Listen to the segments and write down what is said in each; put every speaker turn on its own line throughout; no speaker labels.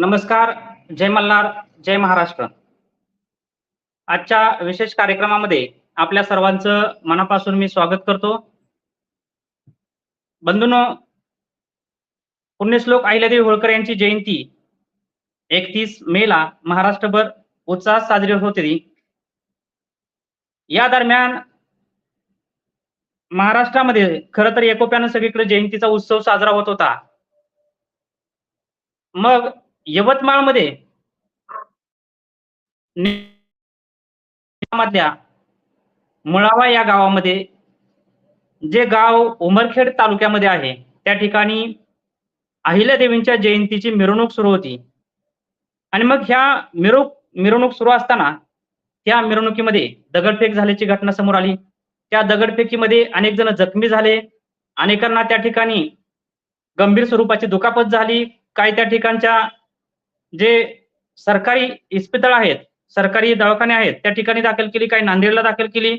नमस्कार जय मल्हार जय महाराष्ट्र. आजच्या विशेष कार्यक्रमामध्ये आपल्या सर्वांचं मनापासून मी स्वागत करतो. बंधूंनो पुण्यश्लोक अहिल्यादेवी होळकर यांची जयंती एकतीस मेला महाराष्ट्रभर उत्साहात साजरी होत होती. या दरम्यान महाराष्ट्रामध्ये खर तर एकोप्यानं सगळीकडे जयंतीचा उत्सव साजरा होत होता. मग यवतमाळमध्ये मधल्या मुळावा या गावामध्ये जे गाव उमरखेड तालुक्यामध्ये आहे त्या ठिकाणी अहिल्यादेवींच्या जयंतीची मिरवणूक सुरू होती. आणि मग ह्या मिरवणूक मिरवणूक सुरू असताना त्या मिरवणुकीमध्ये दगडफेक झाल्याची घटना समोर आली. त्या दगडफेकीमध्ये अनेक जण जखमी झाले. अनेकांना त्या ठिकाणी गंभीर स्वरूपाची दुखापत झाली. काही त्या ठिकाणच्या जे सरकारी इस्पितळ आहेत सरकारी दवाखाने आहेत त्या ठिकाणी दाखल केली काही नांदेडला दाखल केली.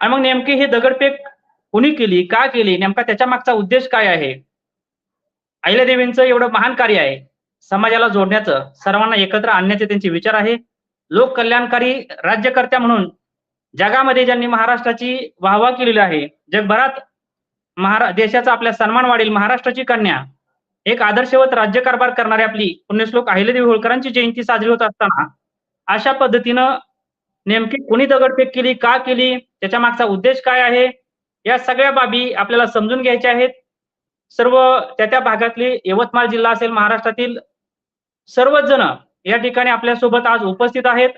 आणि मग नेमकी ही दगडफेक कुणी केली का केली नेमका त्याच्या मागचा उद्देश काय आहे? अहिल्यादेवींचं एवढं महान कार्य आहे समाजाला जोडण्याचं सर्वांना एकत्र आणण्याचे त्यांचे विचार आहे. लोक कल्याणकारी राज्यकर्त्या म्हणून जगामध्ये ज्यांनी महाराष्ट्राची वाहवा केलेली आहे जगभरात महारा देशाचा आपल्या सन्मान वाढेल महाराष्ट्राची कन्या एक आदर्शवत राज्यकारभार करणारी आपली पुण्यश्लोक अहिल्यादेवी होळकरांची जयंती साजरी होत असताना अशा पद्धतीनं नेमकी कोणी दगडफेक केली का केली त्याच्या मागचा उद्देश काय आहे या सगळ्या बाबी आपल्याला समजून घ्यायच्या आहेत. सर्व त्या त्या भागातली यवतमाळ जिल्हा असेल महाराष्ट्रातील सर्वच जण या ठिकाणी आपल्यासोबत आज उपस्थित आहेत.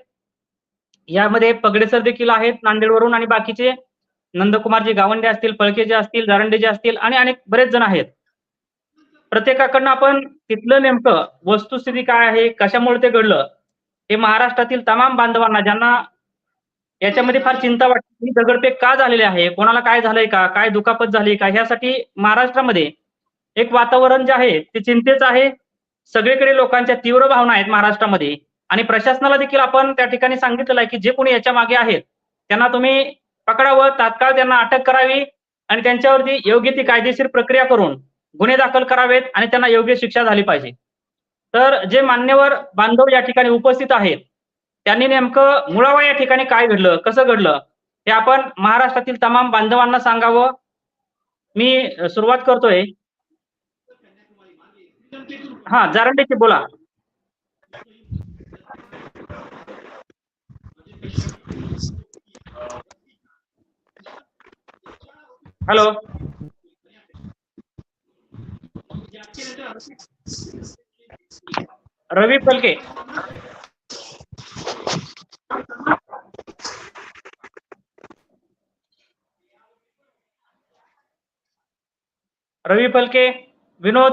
यामध्ये पगडेसर देखील आहेत नांदेडवरून आणि बाकीचे नंदकुमारजी गावंडे असतील फळकेजे असतील जारंडेजे असतील आणि अनेक बरेच जण आहेत. प्रत्येकाकडनं आपण तिथलं नेमकं वस्तुस्थिती काय आहे कशामुळे ते घडलं हे महाराष्ट्रातील तमाम बांधवांना ज्यांना याच्यामध्ये फार चिंता वाटते की दगडफेक का झालेली आहे कोणाला काय झालंय का काय दुखापत झाली का ह्यासाठी महाराष्ट्रामध्ये एक वातावरण जे आहे ते चिंतेच आहे. सगळीकडे लोकांच्या तीव्र भावना आहेत महाराष्ट्रामध्ये. आणि प्रशासनाला देखील आपण त्या ठिकाणी सांगितलेलं आहे की जे कोणी याच्या मागे आहेत त्यांना तुम्ही पकडावं तात्काळ त्यांना अटक करावी आणि त्यांच्यावरती योग्य ती कायदेशीर प्रक्रिया करून गुन्हे दाखल करावेत आणि त्यांना योग्य शिक्षा झाली पाहिजे. तर जे मान्यवर बांधव या ठिकाणी उपस्थित आहेत त्यांनी नेमकं मुळावा या ठिकाणी काय घडलं कसं घडलं हे आपण महाराष्ट्रातील तमाम बांधवांना सांगावं. मी सुरुवात करतोय. हा जारंडेची बोला. हॅलो. रवी फलके रवी फलके विनोद।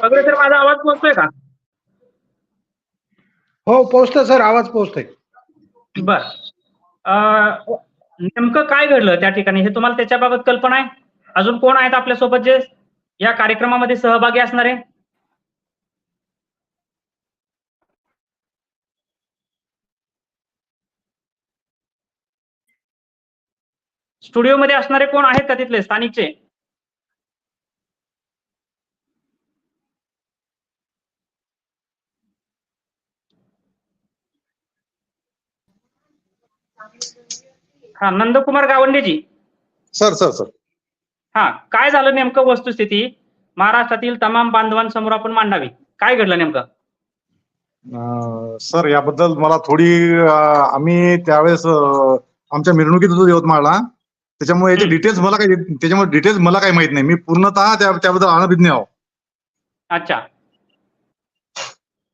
सगळे सर माझा आवाज़ पोहोचतोय का?
हो पोहोचतोय सर आवाज़ पोहोचतोय.
बर. अं, नेमकं काय घडलं त्या ठिकाणी? हे तुम्हाला त्याच्याबाबत कल्पना आहे? अजून कोण आहेत आपल्यासोबत जे या कार्यक्रमामध्ये सहभागी असणारे? स्टुडिओमध्ये असणारे कोण आहेत का तिथले? स्थानिकचे? हा नंदकुमार गावंडेजी.
Sir sir sir.
हा काय झालं नेमकं वस्तुस्थिती? महाराष्ट्रातील तमाम बांधवांसमोर आपण मांडावी. काय घडलं नेमकं?
अं, सर याबद्दल मला थोडी अं, आम्ही त्यावेळेस अं, आमच्या मिरवणुकीत होतो यवतमाळला. त्याच्यामुळे याचे
हम्म.
डिटेल्स मला काही त्याच्यामुळे डिटेल्स मला काही माहीत नाही. मी पूर्णतः त्या त्याबद्दल अनभिज्ञ आहो.
अच्छा.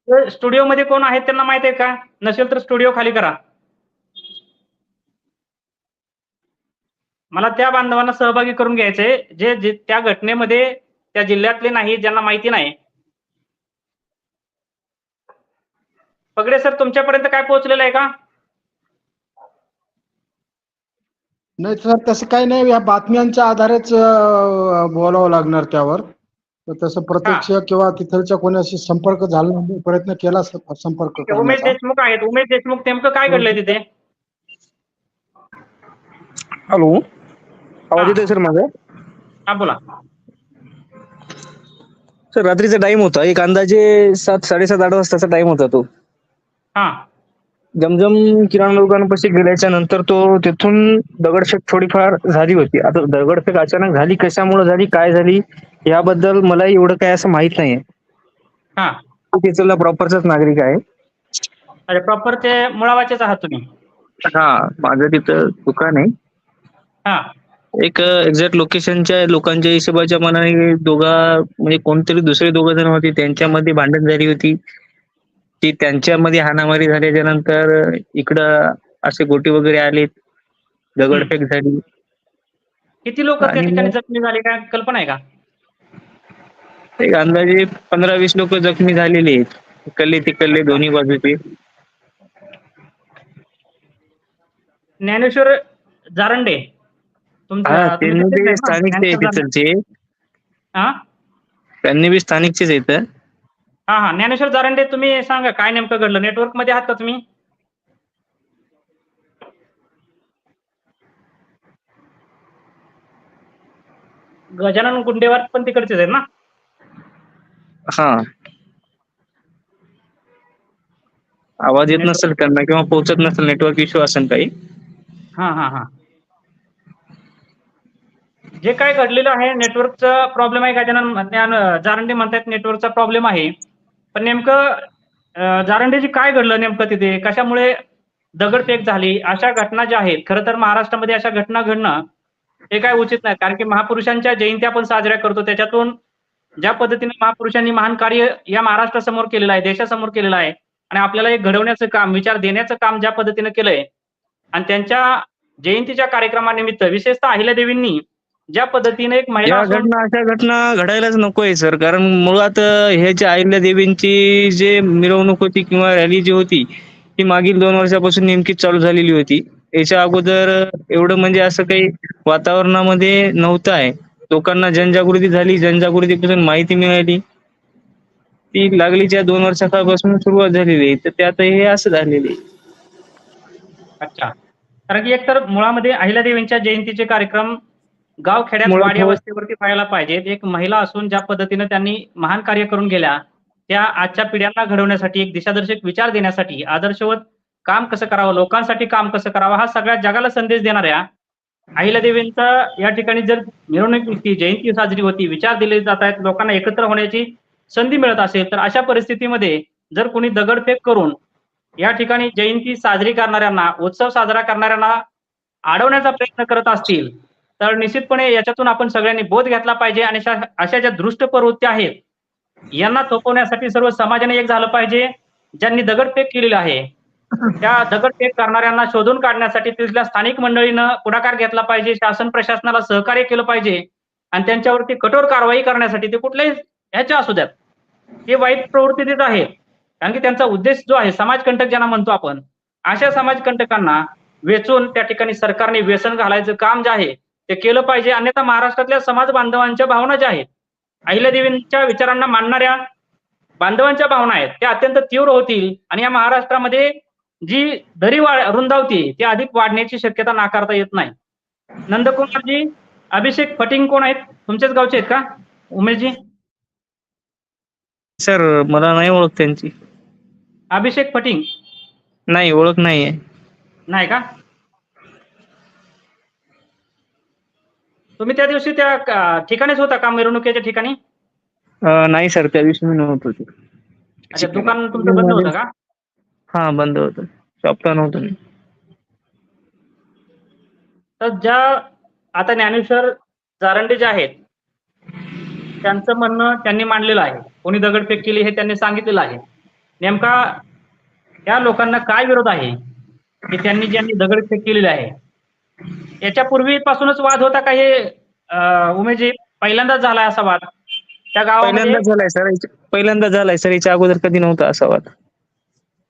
तर स्टुडिओमध्ये कोण आहेत त्यांना माहीत आहे का? नसेल तर स्टुडिओ खाली करा. मला त्या बांधवांना सहभागी करून घ्यायचंय. जे जे त्या घटनेमध्ये त्या जिल्ह्यातले नाही ज्यांना माहिती नाही. पगडे सर तुमच्यापर्यंत काय पोहोचलेलं आहे का?
नाही सर तसं काही नाही. या बातम्यांच्या आधारेच बोलावं लागणार त्यावर. तसं प्रत्यक्ष किंवा तिथलच्या कोणाशी संपर्क झाला नाही. प्रयत्न केला संपर्क
ते उमेश देशमुख आहेत. उमेश देशमुख नेमकं काय घडलंय तिथे?
हॅलो. आवाज. येतोय सर माझा?
हा बोला.
सर रात्रीचा टाइम होता. एक अंदाजे सात साडेसात आठ वाजताचा टाइम होता तो.
हा.
जमजम किराणा दुकानापाशी गेल्याच्यानंतर तो तिथून दगडफेक थोडीफार झाली होती. आता दगडफेक अचानक झाली कशामुळे झाली काय झाली याबद्दल मला एवढं काय असं माहीत नाहीये.
हा.
तिथला प्रॉपरचाच नागरिक आहे.
अरे प्रॉपर ते मुळावाचेच आहात तुम्ही.
हा माझं तिथं दुकान आहे.
हा.
एक एक्झॅक्ट लोकेशनच्या लोकांच्या हिशोबाच्या मनाने दोघा म्हणजे कोणतरी दुसरे दोघं जण होते त्यांच्यामध्ये भांडण झाली होती. ती त्यांच्यामध्ये हाणामारी झाल्याच्यानंतर इकडं असे गोटी वगैरे आले दगडफेक झाली.
किती लोक त्या
आणि
ठिकाणी
मग-
जखमी झाले काय कल्पना आहे का?
एक अंदाजे पंधरा वीस लोक जखमी झालेले आहेत. इकडले तिकडले दोन्ही बाजूचे.
ज्ञानेश्वर जारंडे
त्यांनी बी? स्थानिकचे
हा?
त्यांनी स्थानिकचेच आहेत
हा हा ज्ञानेश्वर जारंडे तुम्ही सांगा काय नेमकं घडलं? नेटवर्कमध्ये आहात का तुम्ही? गजानन गुंडेवार पण तिकडचेच आहेत ना?
हा. आवाज येत नसेल त्यांना किंवा पोहोचत नसेल नेटवर्क इश्यू असेल काही.
हा हा हा. जे काय घडलेलं आहे नेटवर्कचा प्रॉब्लेम आहे गजानन ज्ञान जारंडे म्हणतात नेटवर्कचा प्रॉब्लेम आहे. पण नेमकं जारंडेजी काय घडलं नेमकं तिथे? कशामुळे दगडफेक झाली? अशा घटना ज्या आहेत खरं तर महाराष्ट्रामध्ये अशा घटना घडणं हे काय उचित नाही. कारण की महापुरुषांच्या जयंती आपण साजऱ्या करतो. त्याच्यातून ज्या पद्धतीने महापुरुषांनी महान कार्य या महाराष्ट्रासमोर केलेलं आहे देशासमोर केलेलं आहे आणि आपल्याला एक घडवण्याचं काम विचार देण्याचं काम ज्या पद्धतीने केलंय आणि त्यांच्या जयंतीच्या कार्यक्रमानिमित्त विशेषतः अहिल्यादेवींनी ज्या पद्धतीने एक महिला
या घटना अशा घटना घडायलाच नकोय सर. कारण मुळात ह्याच्या अहिल्या देवींची जे मिरवणूक होती किंवा रॅली जी होती ती मागील दोन वर्षापासून नेमकीच चालू झालेली होती. याच्या अगोदर एवढं म्हणजे असं काही वातावरणामध्ये नव्हतं आहे. लोकांना जनजागृती झाली. जनजागृतीपासून माहिती मिळाली. ती लागलीच्या दोन वर्षापासून सुरुवात झालेली आहे. तर त्यात हे असं झालेलं आहे.
अच्छा. कारण की एकतर मुळामध्ये अहिल्यादेवींच्या जयंतीचे कार्यक्रम गाव खेड्यात वाडी
हो-
वस्तीवरती व्हायला पाहिजेत एक महिला असून ज्या पद्धतीने त्यांनी महान कार्य करून गेल्या त्या आजच्या पिढ्यांना घडवण्यासाठी एक दिशादर्शक विचार देण्यासाठी आदर्शवत काम कसं करावं लोकांसाठी काम कसं करावं हा सगळ्या जगाला संदेश देणाऱ्या अहिल्यादेवींचा या ठिकाणी जर मिरवणूक होती जयंती साजरी होती विचार दिले जात आहेत लोकांना एकत्र होण्याची संधी मिळत असेल तर अशा परिस्थितीमध्ये जर कोणी दगडफेक करून या ठिकाणी जयंती साजरी करणाऱ्यांना उत्सव साजरा करणाऱ्यांना अडवण्याचा प्रयत्न करत असतील तर निश्चितपणे याच्यातून आपण सगळ्यांनी बोध घेतला पाहिजे आणि अशा ज्या दृष्ट प्रवृत्ती आहेत यांना थोपवण्यासाठी सर्व समाजाने एक झालं पाहिजे. ज्यांनी दगडफेक केलेली आहे त्या दगडफेक करणाऱ्यांना शोधून काढण्यासाठी तिथल्या स्थानिक मंडळीनं पुढाकार घेतला पाहिजे शासन प्रशासनाला सहकार्य केलं पाहिजे आणि त्यांच्यावरती कठोर कारवाई करण्यासाठी ते कुठल्याही ह्याच्या असू द्यात. ते वाईट प्रवृत्तीत आहेत कारण की त्यांचा उद्देश जो आहे समाजकंटक ज्यांना म्हणतो आपण अशा समाजकंटकांना वेचून त्या ठिकाणी सरकारने व्यसन घालायचं काम जे आहे ते केलं पाहिजे. अन्यथा महाराष्ट्रातल्या समाज बांधवांच्या भावना ज्या आहेत अहिल्यादेवींच्या विचारांना मानणाऱ्या बांधवांच्या भावना आहेत त्या अत्यंत तीव्र होतील आणि या महाराष्ट्रामध्ये जी दरी रुंदावती ती अधिक वाढण्याची शक्यता नाकारता येत नाही. नंदकुमारजी अभिषेक फटिंग कोण आहेत? तुमच्याच गावचे आहेत का? उमेशजी?
सर मला नाही ओळख त्यांची.
अभिषेक फटिंग
नाही ओळख नाहीये.
नाही का? तुम्ही त्या दिवशी त्या ठिकाणीच होता का मिरवणुकीच्या ठिकाणी?
नाही सर त्या दिवशी मी नव्हतो.
अच्छा दुकान तुमचं बंद होतं का?
हा बंद होतं. शॉपला नव्हतो मी.
तर ज्या आता ज्ञानेश्वर जारंडे जे आहेत त्यांचं म्हणणं त्यांनी मांडलेलं आहे. कोणी दगडफेक केली हे त्यांनी सांगितलेलं आहे. नेमका त्या लोकांना काय विरोध आहे की त्यांनी ज्यांनी दगडफेक केलेली आहे याच्या पूर्वीपासूनच वाद होता का हे उमेशजी पहिल्यांदाच झालाय असा वाद. त्या गावामध्ये
पहिल्यांदा झालाय सर. पहिल्यांदा झालाय सर. याच्या अगोदर कधी नव्हता असा वाद.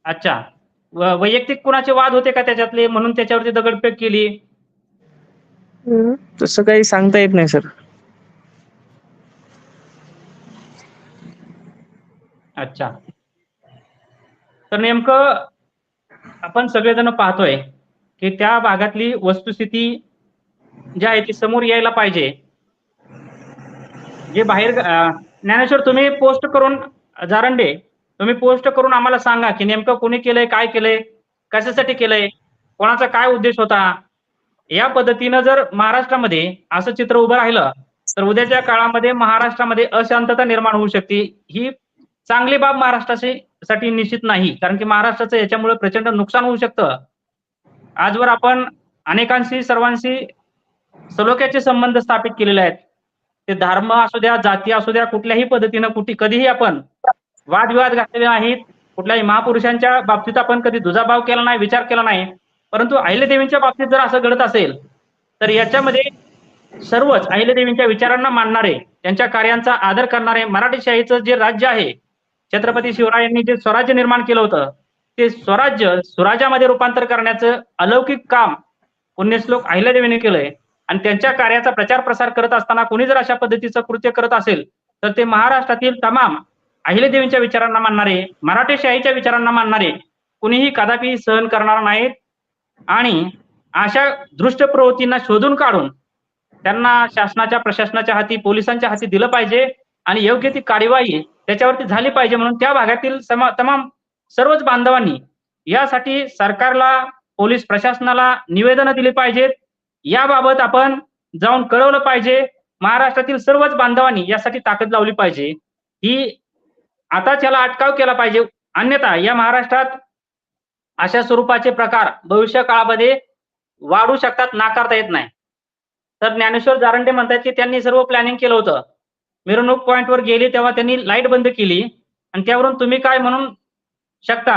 अच्छा. व- वैयक्तिक कुणाचे वाद होते का त्याच्यातले? म्हणून त्याच्यावरती दगडफेक केली.
तसं काही सांगता येत नाही सर.
अच्छा. तर नेमकं आपण सगळेजण पाहतोय की त्या भागातली वस्तुस्थिती जी आहे ती समोर यायला पाहिजे. जे बाहेर ज्ञानेश्वर तुम्ही पोस्ट करून जारंडे तुम्ही पोस्ट करून आम्हाला सांगा की नेमकं कोणी केलंय काय केलंय कशासाठी केलंय कोणाचा काय उद्देश होता? या पद्धतीनं जर महाराष्ट्रामध्ये असं चित्र उभं राहिलं तर उद्याच्या काळामध्ये महाराष्ट्रामध्ये अशांतता निर्माण होऊ शकते. ही चांगली बाब महाराष्ट्राची साठी निश्चित नाही. कारण की महाराष्ट्राचं याच्यामुळे प्रचंड नुकसान होऊ शकतं. आजवर आपण अनेकांशी सर्वांशी सलोख्याचे संबंध स्थापित केलेले आहेत. ते धर्म असू द्या जाती असू द्या कुठल्याही पद्धतीनं कुठे कधीही आपण वादविवाद घातलेले नाहीत. कुठल्याही महापुरुषांच्या बाबतीत आपण कधी दुजाभाव केला नाही विचार केला नाही. परंतु अहिल्यादेवींच्या बाबतीत जर असं घडत असेल तर याच्यामध्ये सर्वच अहिल्यादेवींच्या विचारांना मानणारे त्यांच्या कार्यांचा आदर करणारे मराठीशाहीचं जे राज्य आहे छत्रपती शिवरायांनी जे स्वराज्य निर्माण केलं होतं ते स्वराज्य स्वराज्यामध्ये रूपांतर करण्याचं अलौकिक काम पुण्यश्लोक अहिल्यादेवीने केलंय. आणि त्यांच्या कार्याचा प्रचार प्रसार करत असताना कोणी जर अशा पद्धतीचं कृत्य करत असेल तर ते महाराष्ट्रातील तमाम अहिल्यादेवींच्या विचारांना मानणारे मराठीशाहीच्या विचारांना मानणारे कुणीही कदापि सहन करणार नाहीत. आणि अशा दृष्ट प्रवृत्तींना शोधून काढून त्यांना शासनाच्या प्रशासनाच्या हाती पोलिसांच्या हाती दिलं पाहिजे. आणि योग्य ती कार्यवाही त्याच्यावरती झाली पाहिजे म्हणून त्या भागातील समा तमाम सर्वच बांधवांनी यासाठी सरकारला पोलीस प्रशासनाला निवेदन दिली पाहिजेत. याबाबत आपण जाऊन कळवलं पाहिजे. महाराष्ट्रातील सर्वच बांधवांनी यासाठी ताकद लावली पाहिजे. ही आताच याला अटकाव केला पाहिजे. अन्यथा या महाराष्ट्रात अशा स्वरूपाचे प्रकार भविष्य काळामध्ये वाढू शकतात नाकारता येत नाही. तर ज्ञानेश्वर जारंडे म्हणतात की त्यांनी सर्व प्लॅनिंग केलं होतं. मिरवणूक पॉईंटवर गेली तेव्हा त्यांनी लाइट बंद केली. आणि त्यावरून तुम्ही काय म्हणून शकता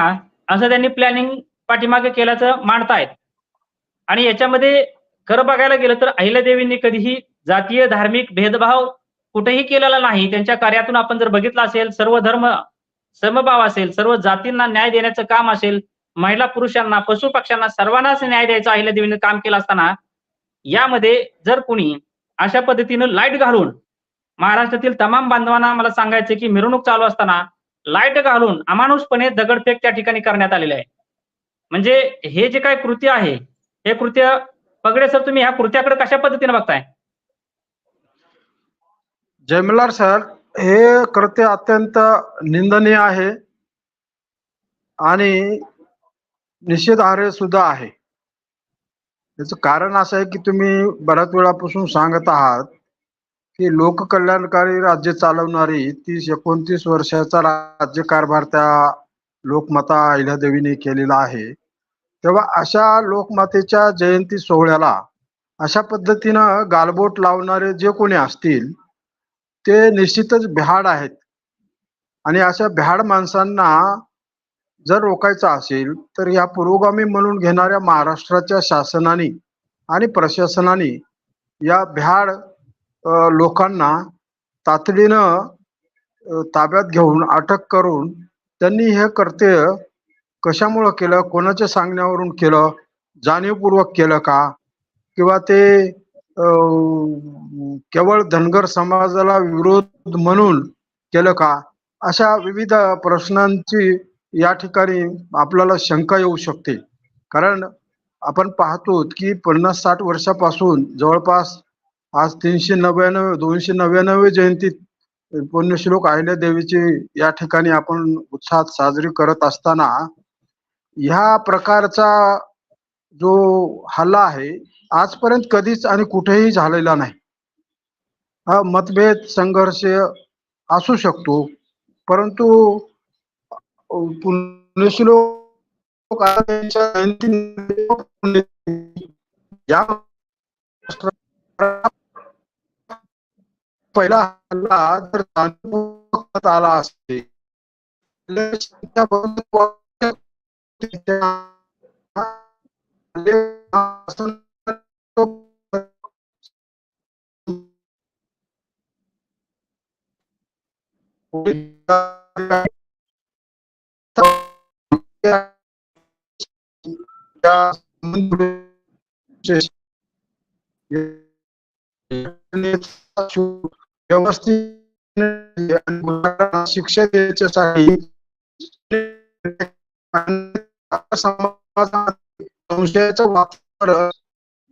असं त्यांनी प्लॅनिंग पाठीमागे केल्याचं मांडतायत आणि याच्यामध्ये खरं बघायला गेलं तर अहिल्यादेवींनी कधीही जातीय धार्मिक भेदभाव कुठेही केलेला नाही. त्यांच्या कार्यातून आपण जर बघितलं असेल सर्व धर्म समभाव असेल सर्व जातींना न्याय देण्याचं काम असेल महिला पुरुषांना पशु पक्ष्यांना सर्वांनाच न्याय द्यायचं अहिल्यादेवीने काम केलं असताना यामध्ये जर कुणी अशा पद्धतीनं लाइट घालून महाराष्ट्रातील तमाम बांधवांना मला सांगायचं की मिरवणूक चालू असताना लाइट घालून अमानुषपणे दगडफेक त्या ठिकाणी करण्यात आलेले आहे. म्हणजे हे जे काय कृत्य आहे हे कृत्य पगडे सर तुम्ही ह्या कृत्याकडे कशा पद्धतीने बघताय?
जयमलार सर हे कृत्य अत्यंत निंदनीय आहे आणि निषेधार्ह सुद्धा आहे. याचं कारण असं आहे की तुम्ही बऱ्याच वेळापासून सांगत आहात की लोककल्याणकारी राज्य चालवणारी तीस एकोणतीस वर्षाचा राज्यकारभार त्या लोकमाता अहिल्यादेवीने केलेला आहे. तेव्हा अशा लोकमातेच्या जयंती सोहळ्याला अशा पद्धतीनं गालबोट लावणारे जे कोणी असतील ते निश्चितच भ्याड आहेत. आणि अशा भ्याड माणसांना जर रोखायचं असेल तर या पुरोगामी म्हणून घेणाऱ्या महाराष्ट्राच्या शासनाने आणि प्रशासनाने या भ्याड लोकांना तातडीनं ताब्यात घेऊन अटक करून त्यांनी हे कर्तव्य कशामुळं केलं कोणाच्या सांगण्यावरून केलं जाणीवपूर्वक केलं का? किंवा ते केवळ धनगर समाजाला विरोध म्हणून केलं का? अशा विविध प्रश्नांची या ठिकाणी आपल्याला शंका येऊ शकते. कारण आपण पाहतो की पन्नास साठ वर्षापासून जवळपास आज तीनशे नव्याण्णव दोनशे नव्याण्णव जयंती पुण्यश्लोक अहिल्या देवीची या ठिकाणी आपण उत्साहात साजरी करत असताना ह्या प्रकारचा जो हल्ला आहे आजपर्यंत कधीच आणि कुठेही झालेला नाही. हा मतभेद संघर्ष असू शकतो परंतु पुण्यश्लोक या पहिला हल्ला जर जाणीवपूर्वक करण्यात आला असेल तर त्या बरोबर व्यवस्थित शिक्षा द्यायच्यासाठी समाजात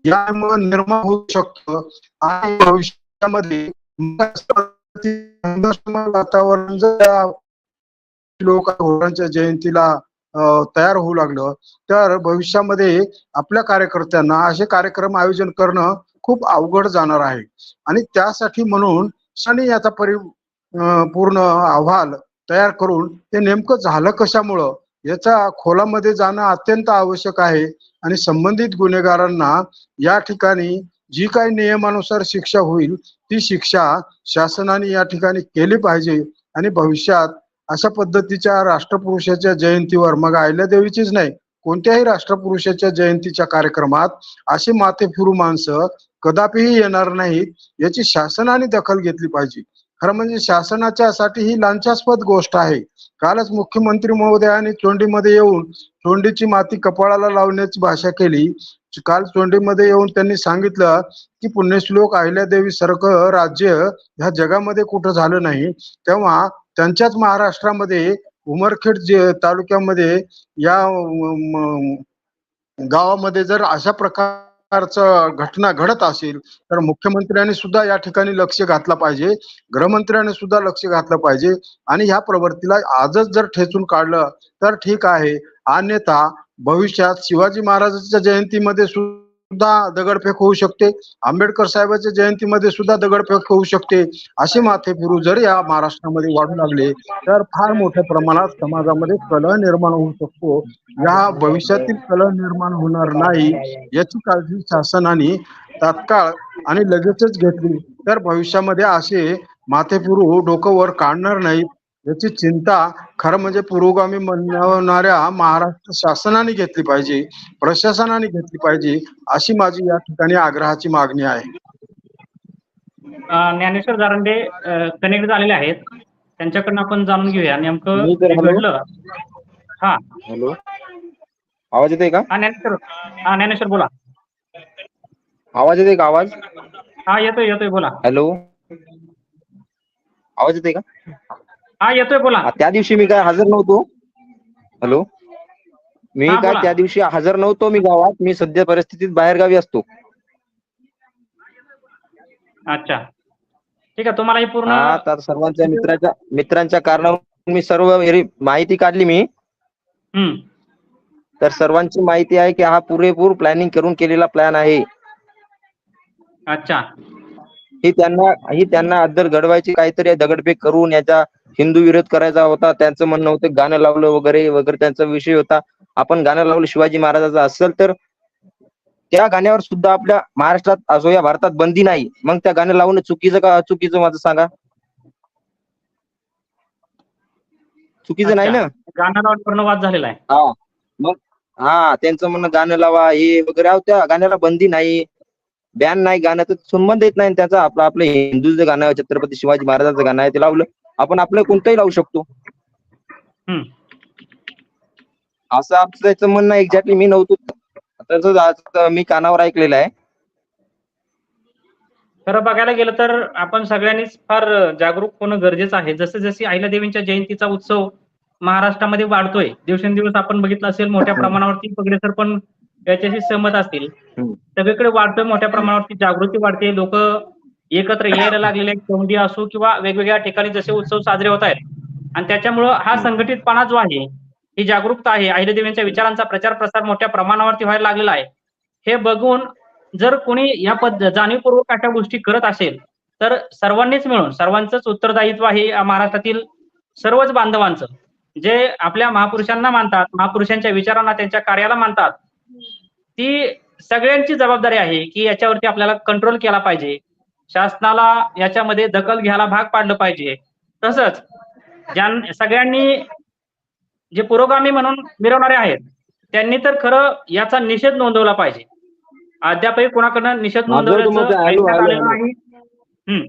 यामुळे निर्माण होऊ शकतं आणि भविष्यामध्ये वातावरण जर लोक जयंतीला तयार होऊ लागलं तर भविष्यामध्ये आपल्या कार्यकर्त्यांना असे कार्यक्रम आयोजन करणं खूप अवघड जाणार आहे. आणि त्यासाठी म्हणून सनी याचा परि पूर्ण अहवाल तयार करून ते नेमकं झालं कशामुळं? याच्या खोलामध्ये जाणं अत्यंत आवश्यक आहे आणि संबंधित गुन्हेगारांना या ठिकाणी जी काही नियमानुसार शिक्षा होईल ती शिक्षा शासनाने या ठिकाणी केली पाहिजे आणि भविष्यात अशा पद्धतीच्या राष्ट्रपुरुषाच्या जयंतीवर मग देवीचीच नाही कोणत्याही राष्ट्रपुरुषाच्या जयंतीच्या कार्यक्रमात अशी माथे फिरू माणसं कदापिही येणार नाही याची शासनाने दखल घेतली पाहिजे. खरं म्हणजे शासनाच्या साठी ही लांछास्पद गोष्ट आहे. कालच मुख्यमंत्री महोदयाने चोंडीमध्ये येऊन चोंडीची माती कपाळाला लावण्याची भाषा केली. काल चोंडीमध्ये येऊन त्यांनी सांगितलं की पुण्यश्लोक अहिल्यादेवी सारखं राज्य ह्या जगामध्ये कुठं झालं नाही. तेव्हा त्यांच्याच महाराष्ट्रामध्ये उमरखेड जे तालुक्यामध्ये या गावामध्ये जर अशा प्रकारचं घटना घडत असेल तर मुख्यमंत्र्यांनी सुद्धा या ठिकाणी लक्ष घातलं पाहिजे. गृहमंत्र्यांनी सुद्धा लक्ष घातलं पाहिजे. आणि ह्या प्रवृत्तीला आजच जर ठेचून काढलं तर ठीक आहे. अन्यथा भविष्यात शिवाजी महाराजांच्या जयंतीमध्ये सुद्धा दगडफेक होऊ शकते. आंबेडकर साहेबांच्या जयंतीमध्ये सुद्धा दगडफेक होऊ शकते. असे माथेफिरू जर या महाराष्ट्रामध्ये वाढू लागले तर फार मोठ्या प्रमाणात समाजामध्ये कलह निर्माण होऊ शकतो. या भविष्यातील कलह निर्माण होणार नाही याची काळजी शासनाने तात्काळ आणि लगेचच घेतली. तर भविष्यामध्ये असे माथेफिरू डोकं वर काढणार नाहीत. याची चिंता खरं म्हणजे पुरोगामी म्हणणाऱ्या महाराष्ट्र शासनाने घेतली पाहिजे प्रशासनाने घेतली पाहिजे अशी माझी या ठिकाणी आग्रहाची मागणी आहे.
अं, ज्ञानेश्वर जारंडे कनेक्ट झालेले आहेत. त्यांच्याकडनं आपण जाणून घेऊया. नेमकं
मी तर
हे
हॅलो?
घडलं. हा.
हॅलो? आवाज येतोय का?
हा ज्ञानेश्वर. हा ज्ञानेश्वर बोला.
आवाज येतोय का? आवाज?
हा येतोय येतोय बोला.
हॅलो? आवाज येतोय का?
हा येतोय बोला.
त्या दिवशी मी काय हजर नव्हतो? हॅलो? मी
हा,
काय
बोला.
त्या दिवशी हजर नव्हतो मी गावात मी सध्या परिस्थितीत बाहेरगावी असतो.
अच्छा. ठीक आहे तुम्हाला ही पूर्ण
हा तर सर्वांच्या मित्राच्या मित्रांच्या कारणावरून मी सर्व एरी- माहिती काढली मी.
हम्म.
तर सर्वांची माहिती आहे की हा पुरेपूर प्लॅनिंग करून केलेला प्लॅन आहे.
अच्छा.
ही त्यांना ही त्यांना अद्दल घडवायची काहीतरी दगडफेक करून याचा हिंदू विरोध करायचा होता त्यांचं म्हणणं होतं गाणं लावलं वगैरे वगैरे त्यांचा विषय होता. आपण गाणं लावलं शिवाजी महाराजाचं असेल तर त्या गाण्यावर सुद्धा आपल्या महाराष्ट्रात असो या भारतात बंदी नाही. मग त्या गाणं लावणं चुकीचं का चुकीचं माझं सांगा? चुकीचं नाही ना?
पूर्ण वाद झालेला आहे.
हा. मग हा त्यांचं म्हणणं गाणं लावा हे वगैरे. त्या गाण्याला बंदी नाही. बॅन नाही गाणं तर संबंध येत नाही. त्याचा आपलं आपलं हिंदूचं गाणं छत्रपती शिवाजी महाराजांचं गाणं आहे ते लावलं. आपण आपलं कोणतंही लावू शकतो. असं आमचं त्याचं म्हणणं एक्झॅक्टली मी नव्हतो. मी कानावर ऐकलेलं आहे.
खरं बघायला गेलं तर आपण सगळ्यांनीच फार जागरूक होणं गरजेचं आहे. जसं जशी अहिल्यादेवींच्या जयंतीचा उत्सव महाराष्ट्रामध्ये वाढतोय. दिवसेंदिवस आपण बघितलं असेल मोठ्या प्रमाणावरती पगडे सर पण याच्याशी सहमत असतील. सगळीकडे वाढतोय मोठ्या प्रमाणावरती जागृती वाढते. लोक एकत्र यायला लागलेले आहेत कोंडी असो किंवा वेगवेगळ्या ठिकाणी जसे उत्सव साजरे होत आहेत. आणि त्याच्यामुळं हा संघटितपणा जो आहे ही जागरूकता आहे अहिल्यादेवींच्या विचारांचा प्रचार प्रसार मोठ्या प्रमाणावरती व्हायला लागलेला आहे. हे बघून जर कोणी या पद जाणीवपूर्वक अशा गोष्टी करत असेल तर सर्वांनीच मिळून सर्वांचंच उत्तरदायित्व आहे महाराष्ट्रातील सर्वच बांधवांचं. जे आपल्या महापुरुषांना मानतात महापुरुषांच्या विचारांना त्यांच्या कार्याला मानतात ती सगळ्यांची जबाबदारी आहे की याच्यावरती आपल्याला कंट्रोल केला पाहिजे. शासनाला याच्यामध्ये दखल घ्यायला भाग पाडलं पाहिजे. तसंच ज्यां सगळ्यांनी जे पुरोगामी म्हणून मिरवणारे आहेत त्यांनी तर खरं याचा निषेध नोंदवला पाहिजे. अद्यापही कोणाकडनं निषेध हम्म.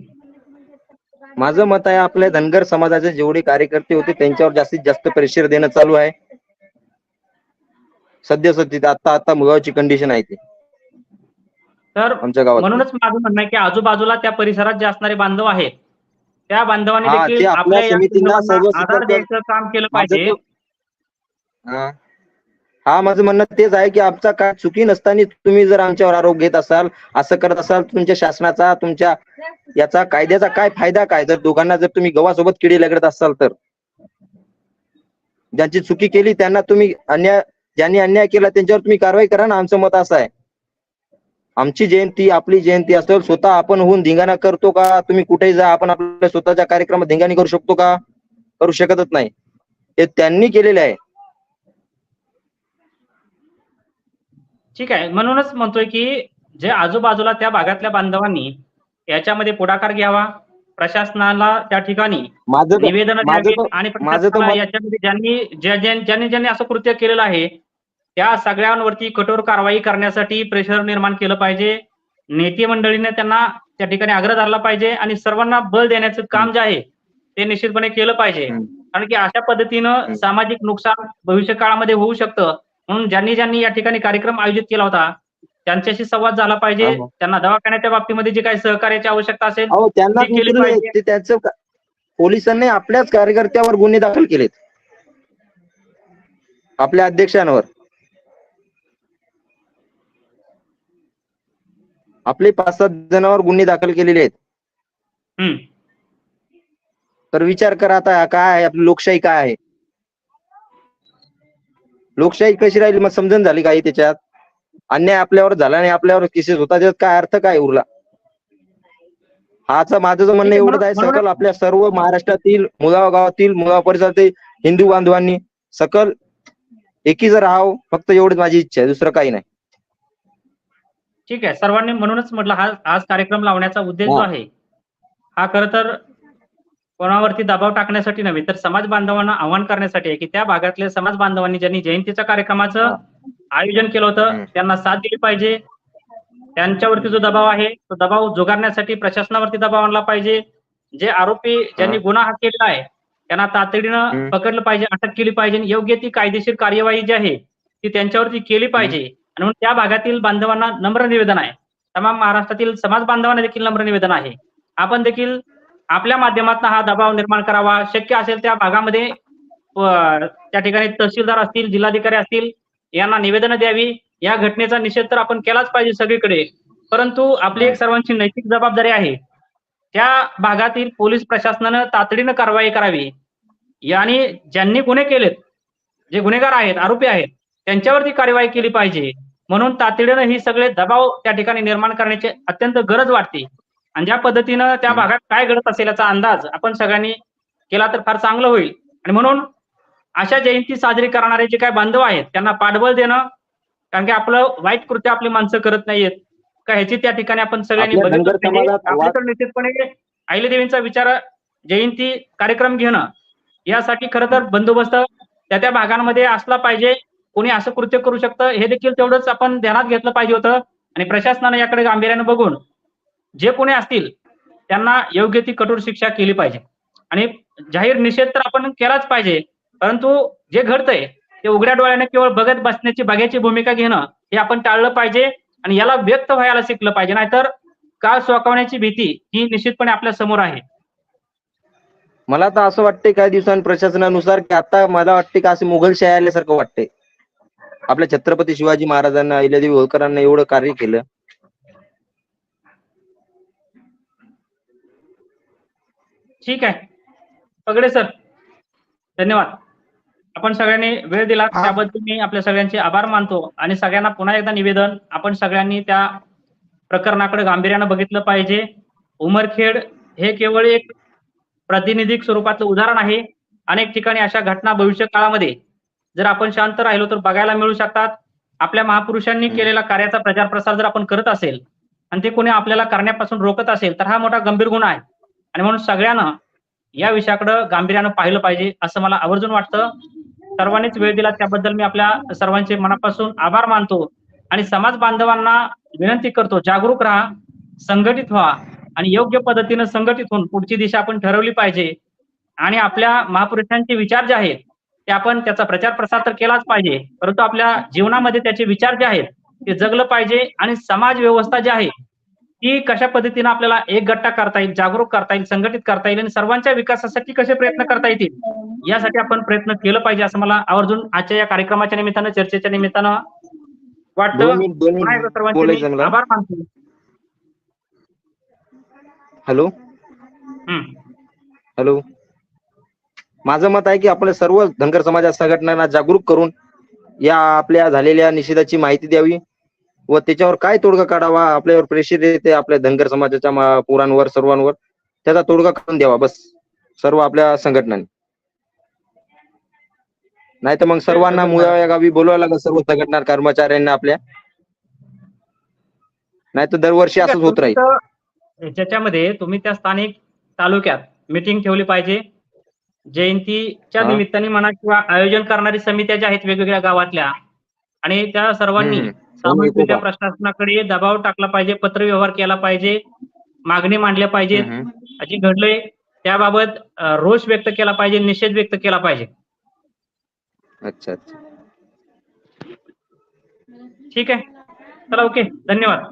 माझं मत आहे आपल्या धनगर समाजाचे जेवढे कार्यकर्ते होते त्यांच्यावर जास्तीत जास्त प्रेशर देणं चालू आहे. सध्या सध्या आता आता मुगावची कंडिशन आहे ती.
तर
आमच्या गावात
म्हणूनच माझं म्हणणं आहे की आजूबाजूला त्या परिसरात जे असणारे बांधव आहेत त्या बांधवांनी
हा,
देखील
ते आपल्या
आपल्या या
समितींना
आधार द्यायचं काम केलं
माझं
पाहिजे.
हा. हा माझं म्हणणं तेच आहे की आमचा काय चुकी नसताना तुम्ही जर आमच्यावर आरोप घेत असाल असं करत असाल तुमच्या शासनाचा तुमच्या याचा कायद्याचा काय फायदा काय? जर दोघांना जर तुम्ही गव्हासोबत किडी लगडत असाल तर. ज्यांची चुकी केली त्यांना तुम्ही अन्याय ज्यांनी अन्याय केला त्यांच्यावर तुम्ही कारवाई करा ना आमचं मत असं आहे. आमची जयंती आपली जयंती असेल स्वतः आपण होऊन धिंगाणा करतो का? तुम्ही कुठेही जा आपण आपल्या स्वतःच्या कार्यक्रमात धिंगाणी करू शकतो का? करू शकतच नाही. हे त्यांनी केलेले आहे.
ठीक आहे. म्हणूनच म्हणतोय की जे आजूबाजूला त्या भागातल्या बांधवांनी याच्यामध्ये पुढाकार घ्यावा. प्रशासनाला त्या ठिकाणी निवेदन आणि ज्यांनी ज्यांनी असं कृत्य केलेलं आहे त्या सगळ्यांवरती कठोर कारवाई करण्यासाठी प्रेशर निर्माण केलं पाहिजे नेते मंडळीने त्यांना त्या ठिकाणी आग्रह धरला पाहिजे आणि सर्वांना बळ देण्याचं काम जे आहे ते निश्चितपणे केलं पाहिजे. कारण की अशा पद्धतीनं. सामाजिक नुकसान भविष्य काळामध्ये होऊ शकतं म्हणून ज्यांनी ज्यांनी या ठिकाणी कार्यक्रम आयोजित केला होता त्यांच्याशी संवाद झाला पाहिजे
हा.
त्यांना दवाखान्याच्या बाबतीमध्ये जी काही सहकार्याची आवश्यकता असेल
त्यांना
ते केले पाहिजे.
त्यांचं पोलिसांनी आपल्याच कार्यकर्त्यावर गुन्हे दाखल केलेत आपल्या अध्यक्षांवर आपले पाच सात जणांवर गुन्हे दाखल केलेले आहेत. तर विचार करा आता काय आहे आपली लोकशाही काय आहे? लोकशाही कशी राहिली? मग समजून झाली काही त्याच्यात? अन्याय आपल्यावर झाला आणि आपल्यावर केसेस होता त्यात काय अर्थ काय उरला? हाच माझं तर म्हणणं एवढंच आहे. सकल आपल्या सर्व महाराष्ट्रातील मुळगाव गावातील मुळगाव परिसरातील हिंदू बांधवांनी सकल एकी जर राहावं फक्त एवढीच माझी इच्छा आहे दुसरं काही नाही.
ठीक आहे सर्वांनी म्हणूनच म्हटलं हा आज कार्यक्रम लावण्याचा उद्देश जो
हा.
आहे हा खर तर कोणावरती दबाव टाकण्यासाठी नव्हे तर समाज बांधवांना आव्हान करण्यासाठी आहे की त्या भागातल्या समाज बांधवांनी ज्यांनी जयंतीच्या कार्यक्रमाचं. आयोजन केलं होतं. त्यांना साथ दिली पाहिजे त्यांच्यावरती जो दबाव आहे तो दबाव जुगारण्यासाठी प्रशासनावरती दबाव आणला पाहिजे जे आरोपी ज्यांनी गुन्हा हा केलेला आहे त्यांना तातडीनं. पकडलं पाहिजे अटक केली पाहिजे योग्य ती कायदेशीर कार्यवाही जी आहे ती त्यांच्यावरती केली पाहिजे म्हणून त्या भागातील बांधवांना नम्र निवेदन आहे. तमाम महाराष्ट्रातील समाज बांधवांना देखील नम्र निवेदन आहे. आपण देखील आपल्या माध्यमातून हा दबाव निर्माण करावा. शक्य असेल त्या भागामध्ये त्या ठिकाणी तहसीलदार असतील जिल्हाधिकारी असतील यांना निवेदन द्यावी. या घटनेचा निषेध तर आपण केलाच पाहिजे सगळीकडे. परंतु आपली एक सर्वांची नैतिक जबाबदारी आहे. त्या भागातील पोलीस प्रशासनानं तातडीनं कारवाई करावी. आणि ज्यांनी गुन्हे केलेत जे गुन्हेगार आहेत आरोपी आहेत त्यांच्यावरती कारवाई केली पाहिजे. म्हणून तातडीनं ही सगळे दबाव त्या ठिकाणी निर्माण करण्याची अत्यंत गरज वाटते. आणि ज्या पद्धतीनं त्या भागात काय घडत असेल याचा अंदाज आपण सगळ्यांनी केला तर फार चांगलं होईल. आणि म्हणून अशा जयंती साजरी करणारे जे काय बांधव आहेत त्यांना पाठबळ देणं कारण की आपलं वाईट कृत्य आपली माणसं करत नाहीयेत. का ह्याची त्या ठिकाणी आपण सगळ्यांनी बघितलं निश्चितपणे अहिल्यादेवींचा विचार जयंती कार्यक्रम घेणं यासाठी खरं तर बंदोबस्त त्या त्या भागांमध्ये असला पाहिजे. कोणी असं कृत्य करू शकतं? हे देखील तेवढंच आपण ध्यानात घेतलं पाहिजे होतं. आणि प्रशासनाने याकडे गांभीर्याने बघून जे कोणी असतील त्यांना योग्य ती कठोर शिक्षा केली पाहिजे. आणि जाहीर निषेध तर आपण केलाच पाहिजे. परंतु जे घडतंय ते उघड्या डोळ्याने केवळ बघत बसण्याची बघ्याची भूमिका घेणं हे आपण टाळलं पाहिजे. आणि याला व्यक्त व्हायला शिकलं पाहिजे. नाहीतर काळ सोकावण्याची भीती ही निश्चितपणे आपल्यासमोर आहे.
मला तर असं वाटतंय काही दिवसांनी प्रशासनानुसार की आता मला वाटते का असं मुघलशाही आल्यासारखं वाटतंय. आपल्या छत्रपती शिवाजी महाराजांना अहिल्यादेवी होळकरांना एवढं कार्य केलं.
ठीक आहे. पगडे सर धन्यवाद. आपण सगळ्यांनी वेळ दिला. त्याबद्दल मी आपल्या सगळ्यांचे आभार मानतो आणि सगळ्यांना पुन्हा एकदा निवेदन आपण सगळ्यांनी त्या प्रकरणाकडे गांभीर्यानं बघितलं पाहिजे. उमरखेड हे केवळ एक प्रातिनिधिक स्वरूपाचं उदाहरण आहे. अनेक ठिकाणी अशा घटना भविष्य काळामध्ये जर आपण शांत राहिलो तर बघायला मिळू शकतात. आपल्या महापुरुषांनी केलेला कार्याचा प्रचार प्रसार जर आपण करत असेल आणि ते कोणी आपल्याला करण्यापासून रोखत असेल तर हा मोठा गंभीर गुन्हा आहे. आणि म्हणून सगळ्यांना या विषयाकडे गांभीर्यानं पाहिलं पाहिजे असं मला आवर्जून वाटतं. सर्वांनीच वेळ दिला त्याबद्दल मी आपल्या सर्वांचे मनापासून आभार मानतो. आणि समाज बांधवांना विनंती करतो जागरूक राहा संघटित व्हा आणि योग्य पद्धतीनं संघटित होऊन पुढची दिशा आपण ठरवली पाहिजे. आणि आपल्या महापुरुषांचे विचार जे आहेत ते आपण त्याचा प्रचार प्रसार तर केलाच पाहिजे. परंतु आपल्या जीवनामध्ये त्याचे विचार जे आहेत ते जगलं पाहिजे आणि समाज व्यवस्था जी आहे ती कशा पद्धतीनं आपल्याला एक गट्टा करता येईल जागरूक करता येईल संघटित करता येईल आणि सर्वांच्या विकासासाठी कसे प्रयत्न करता येतील यासाठी आपण प्रयत्न केलं पाहिजे असं मला आवर्जून आजच्या या कार्यक्रमाच्या निमित्तानं चर्चेच्या निमित्तानं वाटतं. सर्वांचे आभार मानतो.
हॅलो. हॅलो. माझं मत आहे की आपल्या सर्व धनगर समाजा संघटनांना जागरूक करून या आपल्या झालेल्या निषेधाची माहिती द्यावी व त्याच्यावर काय तोडगा काढावा आपल्यावर प्रेशर येते आपल्या धनगर समाजाच्या पुरांवर पोरांवर सर्वांवर त्याचा तोडगा काढून द्यावा बस. सर्व आपल्या संघटनांनी. नाही तर मग सर्वांना मुळा या गावी बोलवावं लागेल सर्व संघटना कर्मचाऱ्यांना आपल्या. नाही तर दरवर्षी असंच होत राहील.
त्याच्यामध्ये तुम्ही त्या स्थानिक तालुक्यात मिटिंग ठेवली पाहिजे. जयंतीच्या
हा.
निमित्ताने म्हणा किंवा आयोजन करणारी समित्या ज्या आहेत वेगवेगळ्या गावातल्या आणि त्या सर्वांनी
हम्म.
सामूहिकरित्या
येतो का?
प्रशासनाकडे दबाव टाकला पाहिजे पत्रव्यवहार केला पाहिजे मागणी मांडल्या पाहिजेत. जे घडलंय त्याबाबत रोष व्यक्त केला पाहिजे निषेध व्यक्त केला पाहिजे
अच्छा अच्छा
ठीक आहे चला ओके धन्यवाद